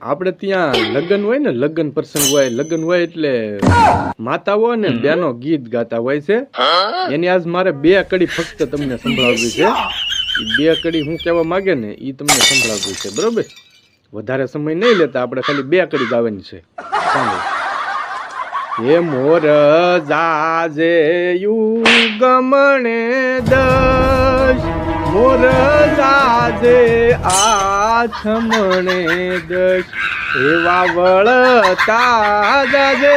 આપણે ત્યાં લગ્ન હોય ને, લગ્ન પ્રસંગ હોય, લગ્ન હોય એટલે માતાઓ ને બેનો ગીત ગાતા હોય છે. એની આજ મારે બે કડી ફક્ત તમને સંભળાવવી છે. બે કડી હું કહેવા માંગે ને એ તમને સંભળાવવી છે, બરોબર? વધારે સમય નહીં લેતા, આપણે ખાલી બે કડી ગાવાની છે. હે મોર જાજે યુગમણે દશ, મોર જાજે આથમણે દશ. એવા વળતા જાજે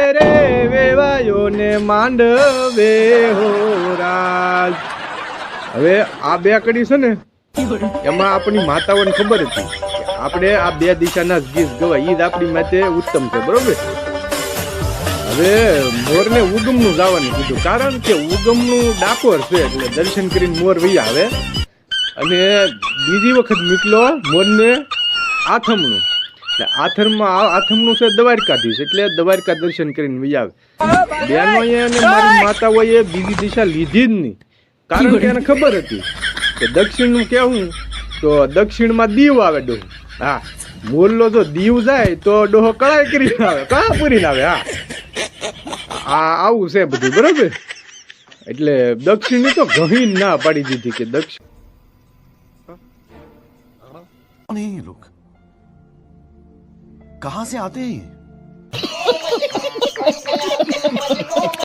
વેવાયો ને માંડવે હો રાજ. હવે આ બે કડી છે ને, એમાં આપણી માતાઓને ખબર હતી આપણે આ બે દિશાના ગીત ગવાય. ઈ જ આપણી માટે ઉત્તમ છે, બરોબર? હવે મોરને ઉગમનું જવાનું કીધું. કારણ કે ઉગમનું ડાકોર છે, એટલે દર્શન કરીને મોર વહી આવે. અને બીજી વખત નીકળો મોરને આથમનું એટલે આથરમાં આ- આથમનું છે દ્વારકાધીશ, એટલે દ્વારકા દર્શન કરીને મજા આવે. બેનોએ અને મારી માતાઓએ બીજી દિશા લીધી જ નહીં. કારણ કે એને ખબર હતી કે દક્ષિણનું કેવું તો દક્ષિણમાં દીવ આવે ડોહ. હા, મોરલો જો દીવ જાય તો ડોહો કળાઈ કરીને આવે, કળા પૂરીને આવે, હા. આ આવું છે બધું, બરોબર? એટલે દક્ષિણની તો ઘણી ના પાડી દીધી કે દક્ષિણ कौन है ये लोग कहां से आते हैं ये